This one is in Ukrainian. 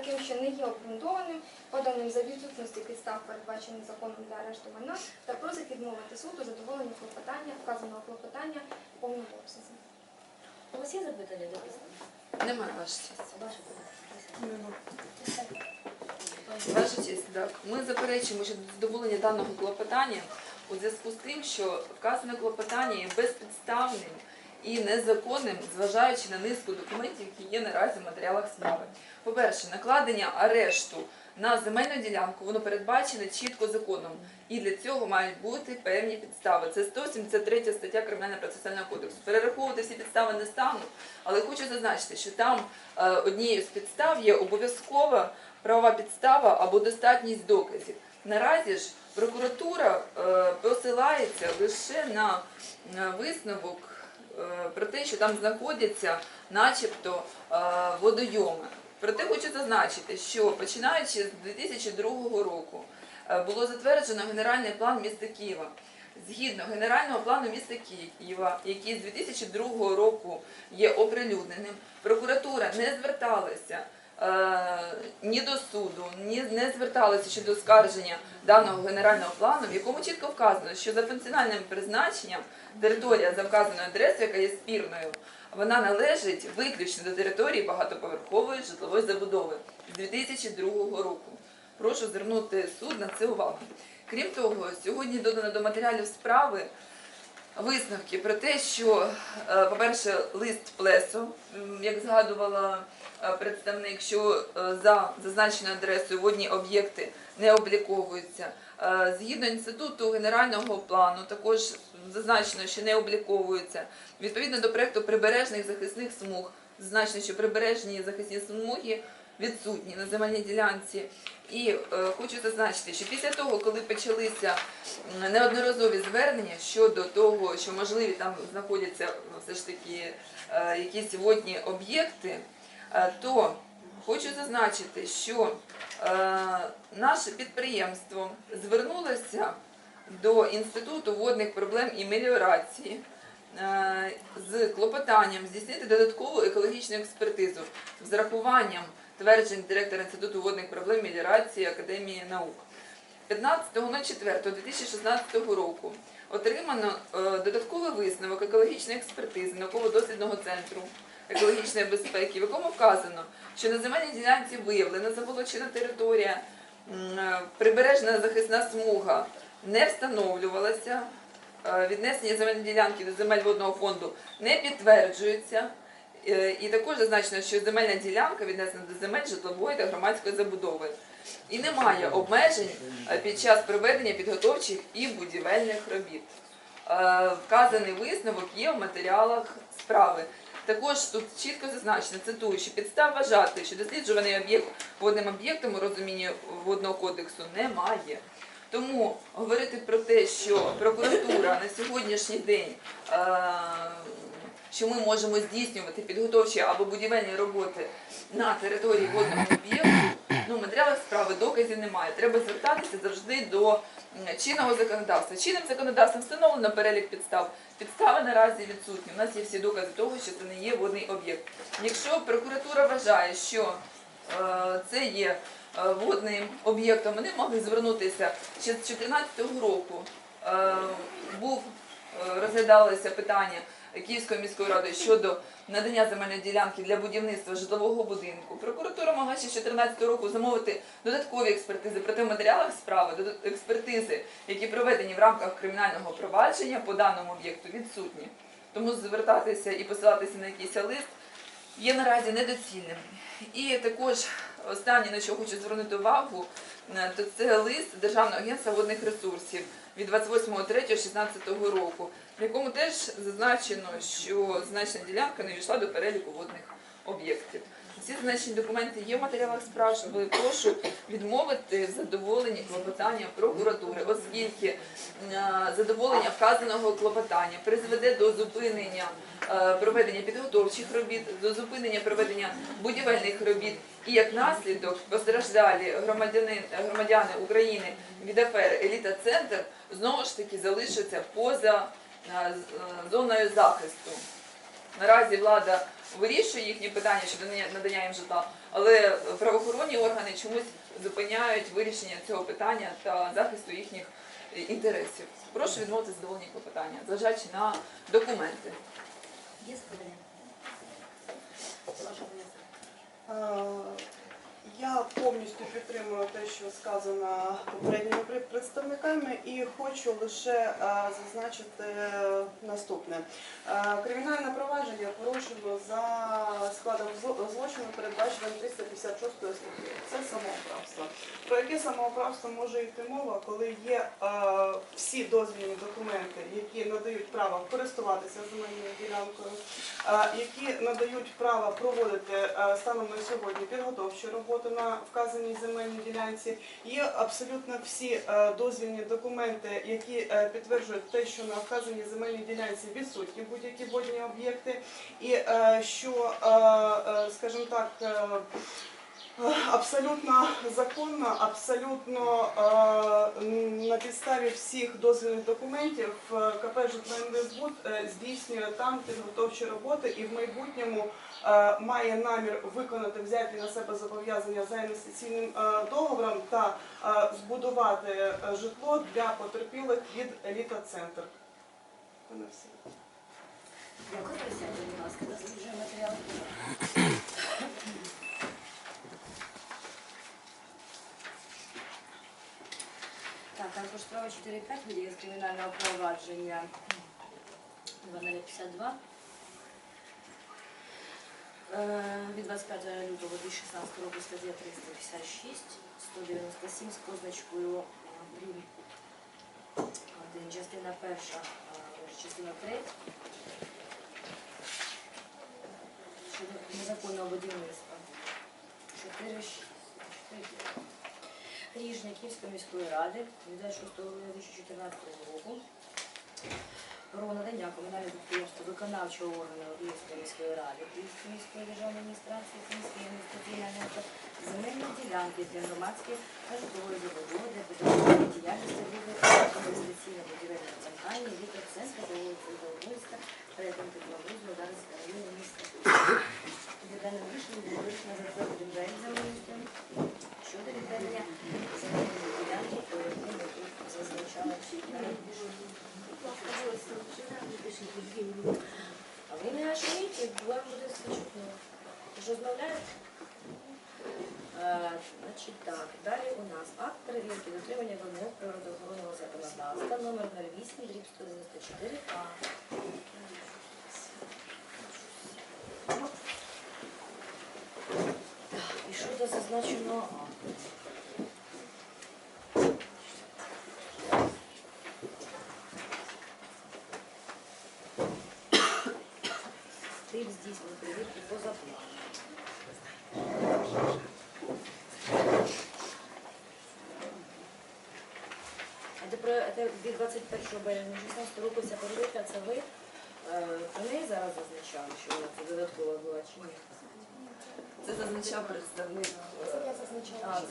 таким, що не є обґрунтованим, поданим за відсутності підстав, передбачених законом для арешту майна, та просить відмовити суд у задоволенні клопотання, вказаного клопотання в повному обсязі. У вас є запитання до представника? Немає ваша честь. Ваше Ваша честь, так. Ми заперечуємо щодо задоволення даного клопотання у зв'язку з тим, що вказане клопотання є безпідставним і незаконним, зважаючи на низку документів, які є наразі в матеріалах справи. По-перше, накладення арешту на земельну ділянку воно передбачене чітко законом, і для цього мають бути певні підстави. Це 173 стаття Кримінального процесуального кодексу. Перераховувати всі підстави не стану, але хочу зазначити, що там е, однією з підстав є обов'язкова правова підстава або достатність доказів. Наразі ж прокуратура е, посилається лише на висновок про те, що там знаходяться начебто е, водойоми. Проте хочу зазначити, що починаючи з 2002 року е, було затверджено генеральний план міста Києва. Згідно генерального плану міста Києва, який з 2002 року є оприлюдненим, прокуратура не зверталася е, ні до суду, ні не зверталася щодо оскарження даного генерального плану, в якому чітко вказано, що за функціональним призначенням територія за вказаною адресою, яка є спірною, вона належить виключно до території багатоповерхової житлової забудови з 2002 року. Прошу звернути суд на це увагу. Крім того, сьогодні додано до матеріалів справи висновки про те, що, е, по-перше, лист плесо, як згадувала е, представник, що е, за зазначеною адресою водні об'єкти не обліковуються. Згідно інституту генерального плану, також зазначено, що не обліковуються. Відповідно до проекту прибережних захисних смуг, зазначено, що прибережні захисні смуги відсутні на земельній ділянці. І е, хочу зазначити, що після того, коли почалися неодноразові звернення щодо того, що можливі там знаходяться ну, все ж таки е, якісь водні об'єкти, е, то хочу зазначити, що наше підприємство звернулося до Інституту водних проблем і меліорації з клопотанням здійснити додаткову екологічну експертизу з урахуванням тверджень директора Інституту водних проблем і меліорації Академії наук. 15.04.2016 року отримано е, додатковий висновок екологічної експертизи науково-дослідного центру екологічної безпеки, в якому вказано, що на земельній ділянці виявлена заболочена територія, е, прибережна захисна смуга не встановлювалася, е, віднесення земельної ділянки до земель водного фонду не підтверджується. Е, І також зазначено, що земельна ділянка віднесена до земель житлової та громадської забудови. І немає обмежень е, під час проведення підготовчих і будівельних робіт. Е, Вказаний висновок є в матеріалах справи. Також тут чітко зазначено, цитую, що підстав вважати, що досліджуваний об'єкт водним об'єктом у розумінні водного кодексу немає. Тому говорити про те, що прокуратура на сьогоднішній день що ми можемо здійснювати підготовчі або будівельні роботи на території водного об'єкту, ну, в матеріалах справи доказів немає. Треба звертатися завжди до чинного законодавства. Чинним законодавством встановлено перелік підстав. Підстави наразі відсутні. У нас є всі докази того, що це не є водний об'єкт. Якщо прокуратура вважає, що е, це є е, водним об'єктом, вони могли звернутися ще з 2014 року. Е, був розглядалося питання Київською міської ради щодо надання земельної ділянки для будівництва житлового будинку. Прокуратура могла ще з 2014 року замовити додаткові експертизи. Проте в матеріалах справи експертизи, які проведені в рамках кримінального провадження по даному об'єкту, відсутні. Тому звертатися і посилатися на якийсь лист є наразі недоцільним. І також останнє, на що хочу звернути увагу, е, то це лист Державного агентства водних ресурсів від 28.03.16 року, в якому теж зазначено, що значна ділянка не війшла до переліку водних об'єктів. Всі зазначені документи є в матеріалах справ, прошу відмовити в задоволенні клопотання прокуратури, оскільки е, задоволення вказаного клопотання призведе до зупинення е, проведення підготовчих робіт, до зупинення проведення будівельних робіт і як наслідок постраждалі громадяни, громадяни України від афери Еліта Центр знову ж таки залишаться поза е, зоною захисту. Наразі влада вирішує їхні питання щодо надання- їм житла, але правоохоронні органи чомусь зупиняють вирішення цього питання та захисту їхніх інтересів. Прошу відмовити задоволення клопотання, зважаючи на документи. Є запитання? Прошу пояснити. Е, Я повністю підтримую те, що сказано попередніми представниками, і хочу лише е, зазначити наступне. Е, Кримінальне провадження порушено за складом злочину, передбаченим 356 статтею. Це самоуправство. Про яке самоуправство може йти мова, коли є е, всі дозвільні документи, які надають право користуватися земельною ділянкою, е, які надають право проводити е, станом на сьогодні підготовчі роботи на вказаній земельній ділянці. Є абсолютно всі е, дозвільні документи, які е, підтверджують те, що на вказаній земельній ділянці відсутні будь-які водні об'єкти, і е, що, е, е, скажімо так, е, Абсолютно законно, абсолютно е, на підставі всіх дозвільних документів е, КП «Житлоінвестбуд» здійснює там підготовчі роботи і в майбутньому е, має намір виконати взяті на себе зобов'язання за інвестиційним е, договором та е, збудувати житло для потерпілих від еліта центр. Все. Дякую, присядьте, будь ласка, досліджуємо матеріал. Так, також справа 4.5 видіє з кримінального провадження 2052 Е, від 25 лютого 2016 року стаття 356, 197 з позначкою. Один, частина перша, е, частина третя. Незаконного будівництва. 4, 4. Рішення Київської міської ради від 26 грудня 2014 року про надання комунального підприємства виконавчого органу Київської міської ради, Київської міської державної адміністрації, Київської агентства земельної ділянки для громадської та житлової забудови для підтримання діяльності інвестиційно будівельної компанії «Вітрокцентр» по вулиці Довгойська, перетин Тепловозу, Дарського району міста. Відданим рішенням було вирішено затвердити проект землеустрою щодо відведення земельної ділянки, по якій ми тут зазначали раніше. А ви не ошибіть, вам буде чутно. Ви? Е, Значить так, далі у нас акт перевірки дотримання вимог природоохоронного законодавства номер 08 дріб 194 А. І що тут зазначено А? Тип здійснює перевірки поза планом. А це від 21 березня 16 року ця перевірка, це ви е, про неї зараз зазначали, що вона це додаткова була чи ні? Це зазначав представник. Це я зазначала,